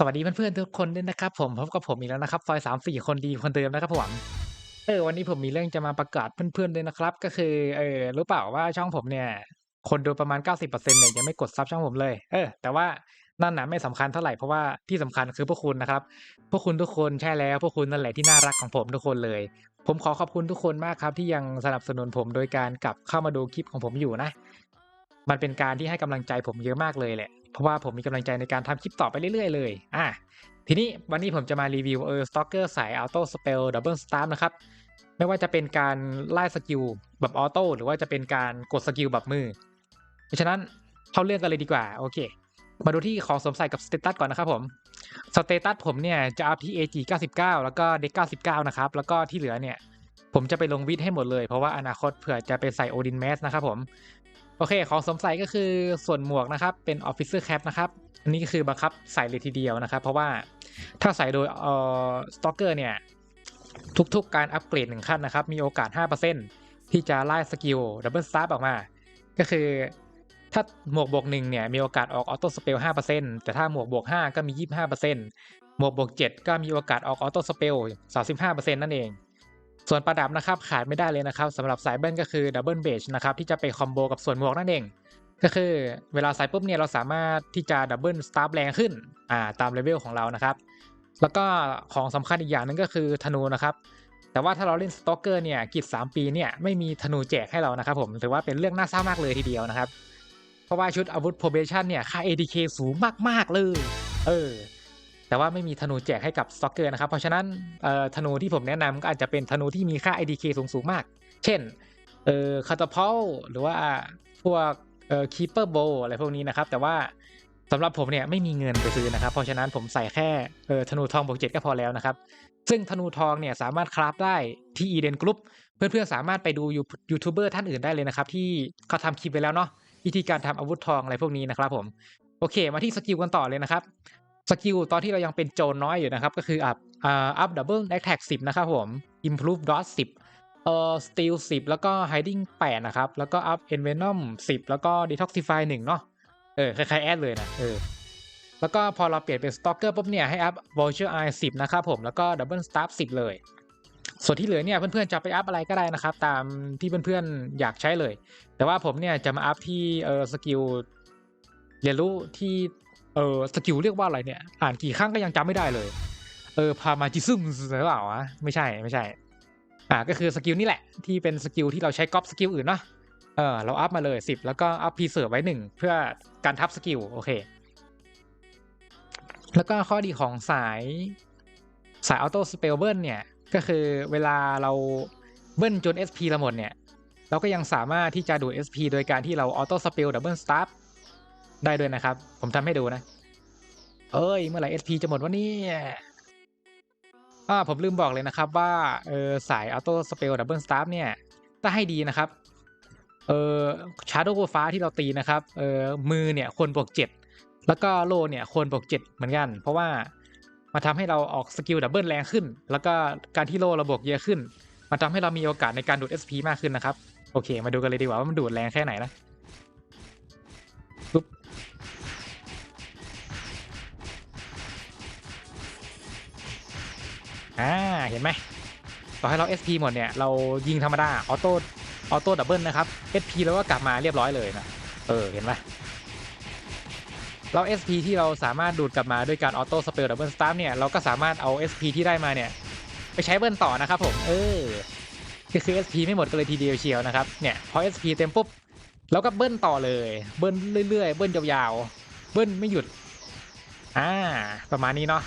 สวัสดีเพื่อนๆทุกคนด้วยนะครับผมพบกับผมอีกแล้วนะครับฟอยสามสี่คนดีคนเดิมนะครับผมเออวันนี้ผมมีเรื่องจะมาประกาศเพื่อนๆด้วยนะครับ ก็คือเออรู้เปล่าว่าช่องผมเนี่ย คนดูประมาณ 90%เนี่ยยังไม่กดซับช่องผมเลย เออ แต่ว่านั่นนะไม่สำคัญเท่าไหร่เพราะว่าที่สำคัญคือพวกคุณนะครับ พวกคุณทุกคนใช่แล้ว พวกคุณนั่นแหละที่น่ารักของผมทุกคนเลย ผมขอขอบคุณทุกคนมากครับ ที่ยังสนับสนุนผมโดยการกลับเข้ามาดูคลิปของผมอยู่นะ มันเป็นการที่ให้กำลังใจผมเยอะมากเลยแหละ เพราะว่าผมมีกำลังใจในการทำคลิปต่อไปเรื่อยๆเลย อะ ทีนี้วันนี้ผมจะมารีวิวเออสต็อกเกอร์สายออโต้สเปลดับเบิลสตาร์นะครับ ไม่ว่าจะเป็นการไล่สกิลแบบออโต้หรือว่าจะเป็นการกดสกิลแบบมือ เพราะฉะนั้นเข้าเรื่องกันเลยดีกว่า โอเค มาดูที่ของสวมใส่กับสเตตัสก่อนนะครับผม สเตตัสผมเนี่ยจะอัพที่ AG 99 แล้วก็เด็ก99 นะครับ แล้วก็ที่เหลือเนี่ยผมจะไปลงวิดให้หมดเลย เพราะว่าอนาคตเผื่อจะไปใส่โอดินแมสนะครับผม โอเค ของสมใส่ก็คือส่วนหมวกนะครับ เป็น Officer Cap นะครับ อันนี้ก็คือบังคับใส่เลยทีเดียวนะครับ เพราะว่าถ้าใส่โดยเอ่อสต็อกเกอร์เนี่ย ทุกๆการอัปเกรดหนึ่งขั้นนะครับ มีโอกาส 5%ที่จะไล่สกิลดับเบิลสตาร์ออกมา ก็คือถ้าหมวกบวกหนึ่งเนี่ย มีโอกาสออกออโต้สเปล5%แต่ถ้าหมวกบวก 5 ก็มี 25%หมวกบวก 7 ก็มีโอกาสออกออโต้สเปล35%นั่นเอง ส่วนประดับนะครับขาดไม่ได้เลยนะครับสำหรับสายเบิ้ลก็คือดับเบิลเบจนะครับที่จะไปคอมโบกับส่วนหมวกนั่นเอง ก็คือเวลาใส่ปุ๊บเนี่ยเราสามารถที่จะดับเบิลสตาร์แรงขึ้นอ่าตามเลเวลของเรานะครับ แล้วก็ของสำคัญอีกอย่างหนึงก็คือธนูนะครับแต่ว่าถ้าเราเล่นสต็อกเกอร์เนี่ยกิจ3ปีเนี่ยไม่มีธนูแจกให้เรานะครับผมถือว่าเป็นเรื่องน่าเศร้ามากเลยทีเดียวนะครับ เพราะว่าชุดอาวุธ probation เนี่ยค่า ADK สูงมากๆเลย เออ แต่ว่าไม่มีธนูแจกให้กับสต็อกเกอร์นะครับ เพราะฉะนั้นธนูที่ผมแนะนำก็อาจจะเป็นธนูที่มีค่า IDK สูงสูงมาก เช่นเอ่อคาตาพอลหรือว่าพวกเอ่อคีเปอร์โบอะไรพวกนี้นะครับ แต่ว่าสำหรับผมเนี่ยไม่มีเงินไปซื้อนะครับ เพราะฉะนั้นผมใส่แค่เอ่อธนูทองบวกเจ็ดก็พอแล้วนะครับ ซึ่งธนูทองเนี่ยสามารถคราฟได้ที่อีเดนกรุ๊ปเพื่อนๆสามารถไปดูยูยูทูบเบอร์ท่านอื่นได้เลยนะครับ ที่เขาทำคลิปไปแล้วเนาะวิธีการทำอาวุธทองอะไรพวกนี้นะครับผมโอเค มาที่สกิลกันต่อเลยนะครับ สกิลตอนที่เรายังเป็นโจรน้อยอยู่นะครับ ก็คืออัพอ่าอัพดับเบิลแอคแท็กสิบนะครับผม improve dot สิบเอ่อ steal สิบแล้วก็ hiding แปดนะครับ แล้วก็อัพ envenom สิบแล้วก็ detoxify หนึ่งเนาะเออคล้ายๆแอดเลยนะเออแล้วก็พอเราเปลี่ยนเป็น stalker ปุ๊บเนี่ยให้อัพ vulture eye สิบนะครับผมแล้วก็ double staff สิบเลย ส่วนที่เหลือเนี่ยเพื่อนๆจะไปอัพอะไรก็ได้นะครับ ตามที่เพื่อนๆอยากใช้เลย แต่ว่าผมเนี่ยจะมาอัพที่เออสกิลเรียนรู้ที่ เออสกิลเรียกว่าอะไรเนี่ย อ่านกี่ครั้งก็ยังจำไม่ได้เลย เออพามาจิซึมหรือเปล่าวะไม่ใช่ไม่ใช่ อ่าก็คือสกิลนี่แหละ ที่เป็นสกิลที่เราใช้ก๊อปสกิลอื่นเนาะเออเราอัพมาเลย10แล้วก็อัพพีเสิร์ฟไว้หนึ่งเพื่อการทับสกิลโอเค แล้วก็ข้อดีของสายสายออโต้สเปลเบิลเนี่ย ก็คือเวลาเราเบิ้ลจน SP เราหมดเนี่ย เราก็ยังสามารถที่จะดูด SP โดยการที่เราออโต้สเปลดับเบิลสตาร์ ได้ด้วยนะครับ ผมทำให้ดูนะ เอ้ย เมื่อไหร่ SP จะหมดวะเนี่ยอ่าผมลืมบอกเลยนะครับว่าเออสายออโต้สเปลดับเบิลสตาร์เนี่ยถ้าให้ดีนะครับเออชาร์โดฟ้าที่เราตีนะครับเออมือเนี่ยควรบวกเจ็ดแล้วก็โลเนี่ยควรบวกเจ็ดเหมือนกัน เพราะว่ามาทำให้เราออกสกิลดับเบิลแรงขึ้น แล้วก็การที่โลเราบวกเยอะขึ้นมันทำให้เรามีโอกาสในการดูด SP มากขึ้นนะครับ โอเค มาดูกันเลยดีกว่าว่ามันดูดแรงแค่ไหนนะ อ่าเห็นไหมต่อให้เรา SP หมดเนี่ยเรายิงธรรมดาออโต้ออโต้ดับเบิลนะครับ SP แล้วก็กลับมาเรียบร้อยเลยนะเออเห็นไหมเรา SP ที่เราสามารถดูดกลับมาด้วยการออโต้สเปลดับเบิลสตาร์เนี่ยเราก็สามารถเอา SP ที่ได้มาเนี่ยไปใช้เบิลต่อนะครับผมเออก็คือ SP ไม่หมดกันเลยทีเดียวเชียวนะครับเนี่ยพอ SP เต็มปุ๊บเราก็เบิ้ลต่อเลยเบิ้ลเรื่อยๆเบิ้ลยาวๆเบิ้ลไม่หยุดอ่าประมาณนี้เนาะ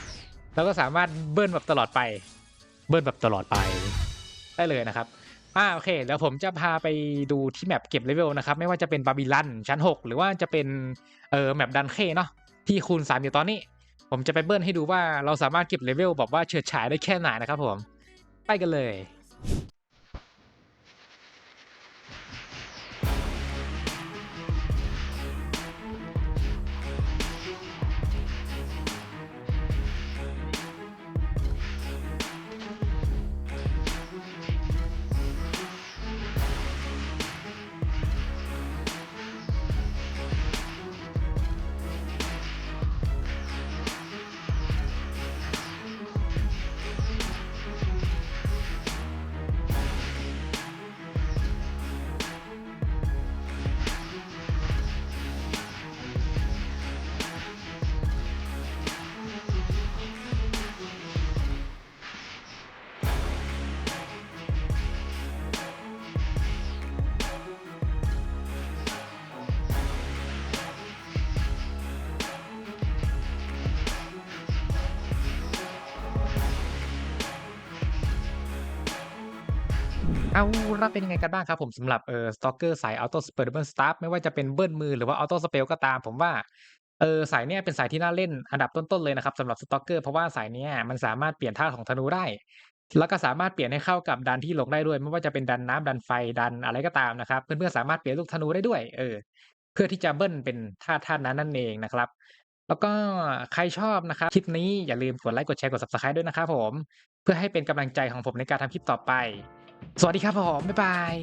เราก็สามารถเบิ้ลแบบตลอดไป เบิ้ลแบบตลอดไป ได้เลยนะครับอ่าโอเคเดี๋ยวผมจะพาไปดูที่แมปเก็บเลเวลนะครับ ไม่ว่าจะเป็นบาบิลันชั้น 6 หรือว่าจะเป็นเออแมปดันเคเนาะที่คูณ 3 อยู่ตอนนี้ ผมจะไปเบิ้ลให้ดูว่าเราสามารถเก็บเลเวลแบบว่าเฉิดฉายได้แค่ไหนนะครับผม ไปกันเลย เอาล่ะเป็นยังไงกันบ้างครับผมสำหรับเอ่อ Stalker สาย Auto Spell Double Staff ไม่ว่าจะเป็นเบิ้ลมือหรือว่า Auto Spell ก็ตาม ผมว่าเออสายเนี้ยเป็นสายที่น่าเล่นอันดับต้นๆเลยนะครับสำหรับ Stalker เพราะว่าสายเนี้ยมันสามารถเปลี่ยนธาของธนูได้ แล้วก็สามารถเปลี่ยนให้เข้ากับดันที่ลงได้ด้วย ไม่ว่าจะเป็นดันน้ำดันไฟดันอะไรก็ตามนะครับ เพื่อนๆสามารถเปลี่ยนลูกธนูได้ด้วย เออ เพื่อที่จะเบิ้ลเป็นธาตุธานั้นนั่นเองนะครับ แล้วก็ใครชอบนะครับคลิปนี้อย่าลืมกดไลค์กดแชร์กด Subscribe ด้วยนะครับผม เพื่อให้เป็นกำลังใจของผมในการทำคลิปต่อไป สวัสดีครับผมบ๊ายบาย